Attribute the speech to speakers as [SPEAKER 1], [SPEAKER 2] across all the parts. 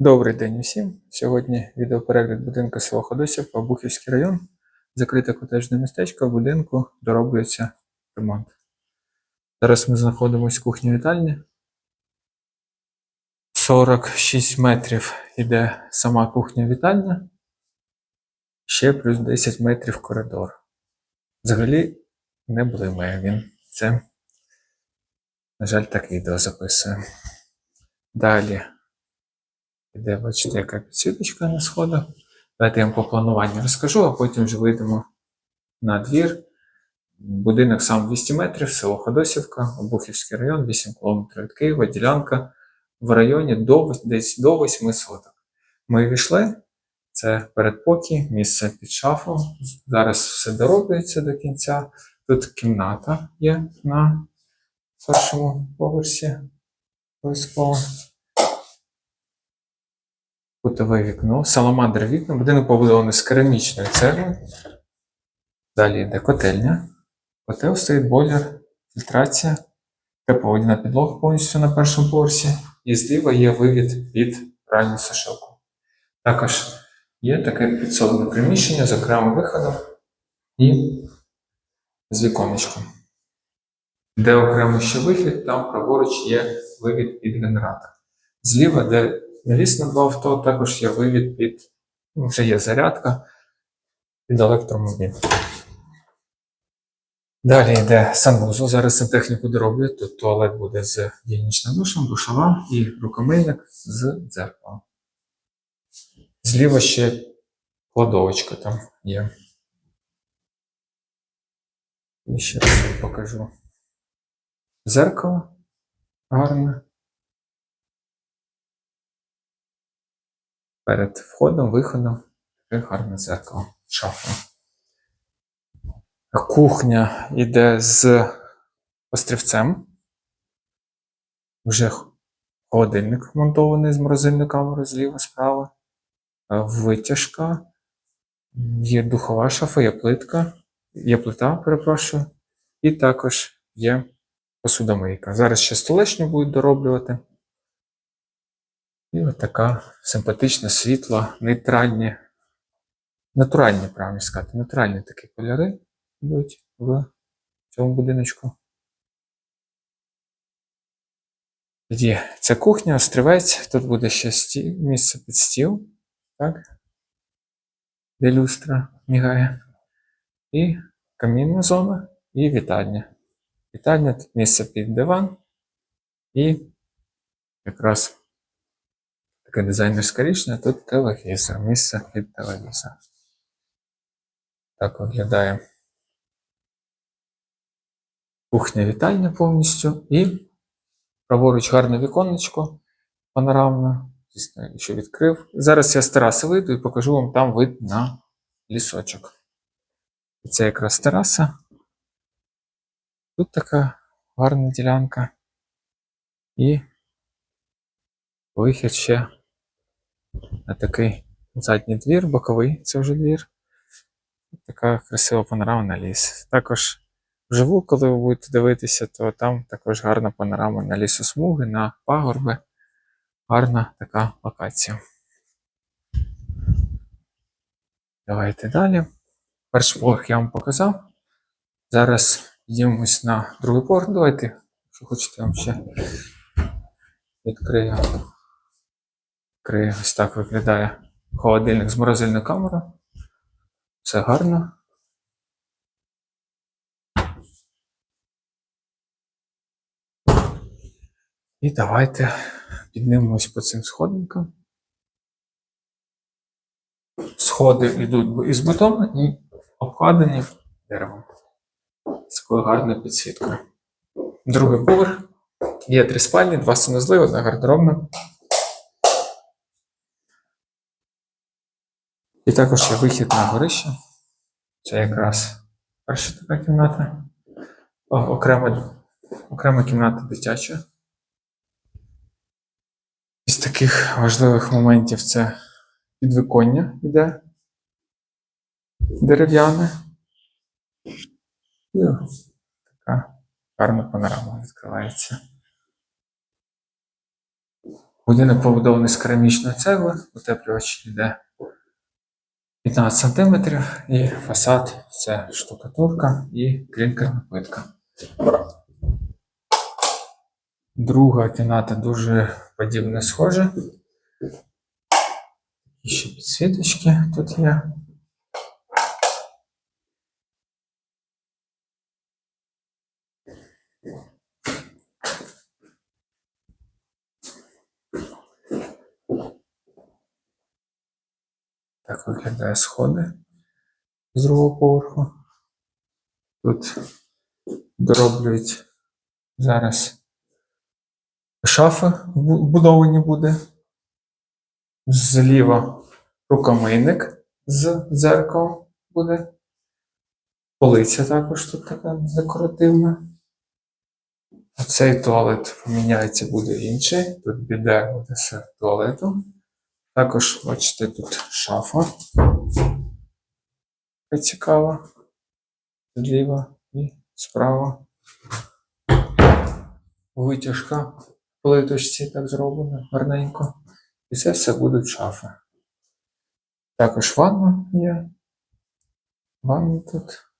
[SPEAKER 1] Добрий день усім. Сьогодні відеоперегляд будинку село Ходосів, Обухівський район. Закрите котежне містечко. В будинку дороблюється ремонт. Зараз ми знаходимося в кухні вітальні. 46 метрів іде сама кухня вітальня. Ще плюс 10 метрів коридор. Взагалі не блимає він. Це, на жаль, так відео записує. Далі. Іде, бачите, яка підсвіточка на сходах. Давайте я вам по плануванню розкажу, а потім вже вийдемо на двір. Будинок сам 200 метрів, село Ходосівка, Обухівський район, 8 км від Києва, ділянка в районі до, десь до 8 соток. Ми війшли, це передпокій, місце під шафу. Зараз все дороблюється до кінця. Тут кімната є на першому поверсі. Обов'язково кутове вікно, саламандр вікна, будинок побудований з керамічної цегли. Далі йде котельня. Котел стоїть бойлер, фільтрація, тепловодяна підлога повністю на першому поверсі. І зліва є вивід під пральну сушилку. Також є таке підсобне приміщення з окремим виходом і з віконечком. Де окремо ще вихід, там праворуч є вивід під генератор. Зліва, де навіс на два авто, також є вивід під, ну, вже є зарядка під електромобіль. Далі йде санвузол. Зараз сантехніку дороблять. Тут туалет буде з гігієнічним душем, душова і рукомийник з дзеркалом. Зліва ще кладовочка там є. І ще раз покажу. Зеркало гарне. Перед входом, виходом таке гарне зеркало. Шафа. Кухня йде з острівцем. Вже холодильник монтований з морозильною камерою зліва справа. Е, Витяжка. Є духова шафа, є плитка. Є плита, перепрошую. І також є посудомийка. Зараз ще столешню будуть дороблювати. І от така симпатична, світла, нейтральні, натуральні, правильно сказати, натуральні такі кольори йдуть в цьому будиночку. Тоді це кухня, острівець, тут буде ще стіл, місце під стіл, так? Де люстра мігає. І камінна зона, і вітальня. Вітальня тут місце під диван. І якраз таке дизайнерське рішення, тут телевізор, місце під телевізор. Так виглядає кухня вітальня повністю і праворуч гарне віконечко панорамне. Звісно, що відкрив. Зараз я з тераси вийду і покажу вам там вид на лісочок. І це якраз тераса. Тут така гарна ділянка. І вихід ще на такий задній двір, боковий це вже двір. Така красива панорама на ліс. Також вживу, коли ви будете дивитися, то там також гарна панорама на лісосмуги, на пагорби. Гарна така локація. Давайте далі. Перший поверх я вам показав. Зараз йдемось на другий поверх. Давайте, якщо хочете, я вам ще відкрию. Відкрию. Ось так виглядає холодильник з морозильною камерою. Все гарно. І давайте піднімемось по цим сходинкам. Сходи йдуть із бетону і обкладені деревом. З такою гарною підсвіткою. Другий поверх. Є три спальні, два санузли, одна гардеробна. І також є вихід на горище. Це якраз перша така кімната. О, окрема, окрема кімната дитяча. Із таких важливих моментів це підвиконня йде дерев'яне. І така гарна панорама відкривається. Будинок побудований з керамічної цегли, утеплювач йде 15 см і фасад це штукатурка і клінкерна плитка. Друга кімната дуже подібне схоже. І ще підсвіточки тут є. Так виглядає сходи з другого поверху. Тут дороблюють зараз шафи вбудовані буде. Зліва рукомийник з дзеркалом буде. Полиця також тут така декоративна. Цей туалет поміняється, буде інший. Тут біде буде з туалету. Також, бачите, тут шафа. Така цікава. Зліва і справа. Витяжка в плиточці так зроблена, гарненько. І це все будуть шафи. Також ванна є. Ванна тут.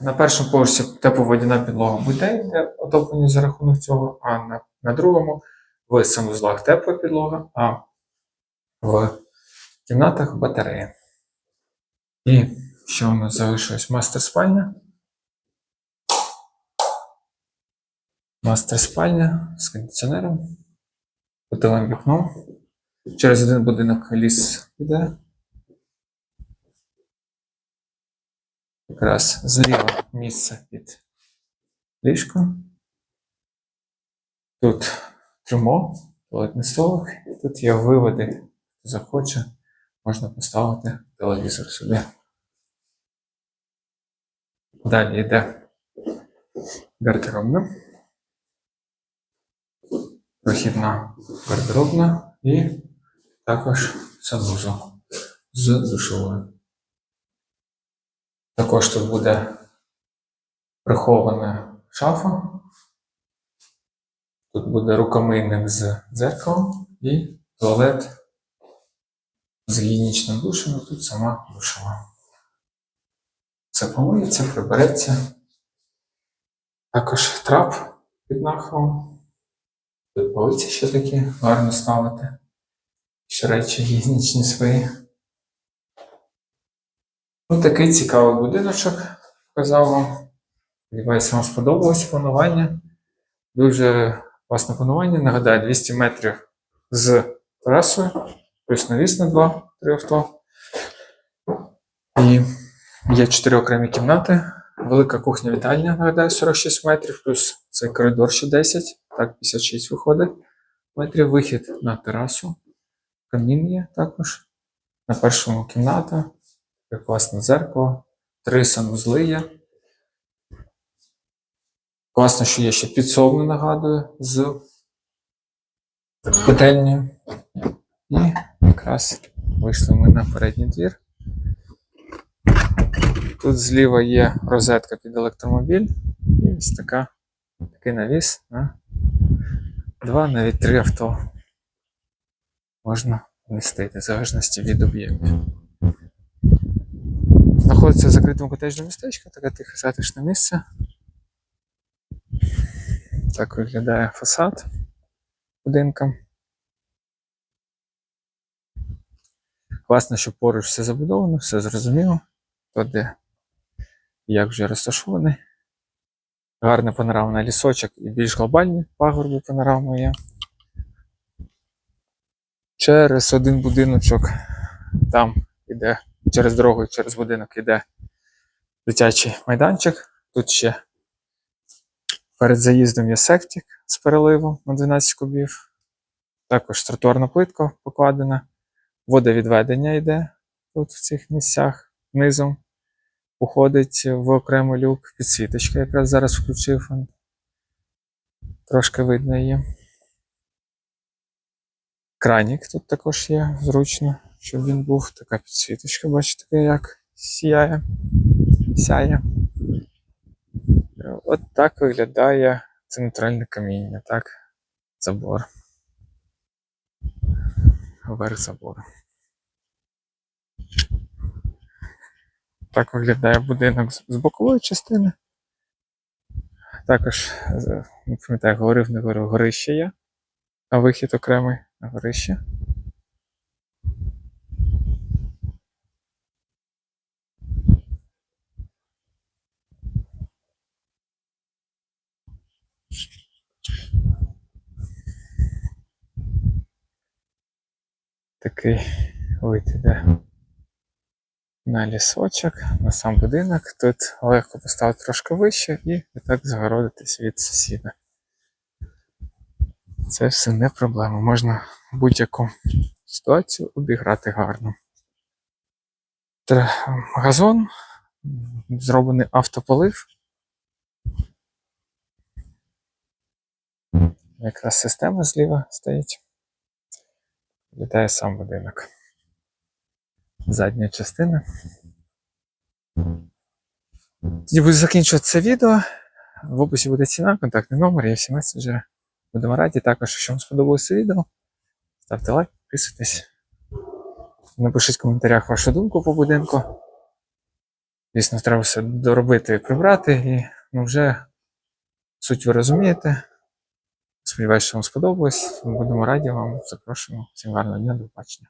[SPEAKER 1] На першому поверсі тепловодяна підлога буде йде отоплення за рахунок цього, а на, на другому в санузлах тепла підлога, а в кімнатах батарея. І що у нас залишилось? Мастер спальня. Мастер спальня з кондиціонером, готовим вікном. Через один будинок ліс іде. Якраз зліва місце під ліжко. Тут трюмо, туалетний столик. Тут є виводи, захоче, можна поставити телевізор сюди. Далі йде гардеробна. Прохідна гардеробна і також санузел з душовою. Також тут буде прихована шафа. Тут буде рукомийник з дзеркалом і туалет з гігієнічним душем, тут сама душова. Це помиється, прибереться. Також трап під нахилом. Тут полиці ще такі гарно ставити. Ще речі гігієнічні свої. Ну, такий цікавий будиночок показав вам. Сподіваюся, вам сподобалось планування. Дуже класне планування. Нагадаю, 200 метрів з терасою, плюс навіс на 2-3 авто. І є 4 окремі кімнати. Велика кухня вітальня, нагадаю, 46 метрів, плюс цей коридор ще 10, так, 56 виходить. Метрів вихід на терасу. Камін є також. На першому кімната. Таке класне дзеркало. Три санузли є. Класно, що є ще підсобне, нагадую, з котельнею. І якраз вийшли ми на передній двір. Тут зліва є розетка під електромобіль. І ось така, такий навіс на два, навіть три авто. Можна вмістити, в залежності від об'єктів. Знаходиться в закритому котеджному містечку, таке тихе затишне місце. Так виглядає фасад будинка. Класно, що поруч все забудовано, все зрозуміло. То де як вже розташований. Гарна панорама на лісочок і більш глобальні пагорби панорами є. Через один будиночок там іде, через дорогу, через будинок іде дитячий майданчик. Тут ще перед заїздом є сектик з переливом на 12 кубів. Також тротуарна плитка покладена. Водовідведення йде тут в цих місцях низом. Уходить в окремий люк. Підсвіточка якраз зараз включив. Трошки видно її. Кранік тут також є, зручно, щоб він був. Така підсвіточка, бачите, як сіяє. Сяє. От так виглядає центральне каміння, так? Забор. верх забору. Так виглядає будинок з бокової частини. Також, не пам'ятаю, говорив, не говорив, горище є, а вихід окремий на горище. Такий вид іде на лісочок, на сам будинок. Тут легко поставити трошки вище і так загородитись від сусіда. Це все не проблема. Можна будь-яку ситуацію обіграти гарно. Газон, зроблений автополив. Якраз система зліва стоїть. Вітає сам будинок. Задня частина. Тоді буду закінчувати це відео. В описі буде ціна, контактний номер, є всі меседжери. Будемо раді. Також, якщо вам сподобалося відео, ставте лайк, підписуйтесь. Напишіть в коментарях вашу думку по будинку. Звісно, треба все доробити і прибрати, і ну, вже суть ви розумієте. Сподіваюся, що вам сподобалось. Будемо раді вам. Запрошуємо. Всім гарного дня, до побачення.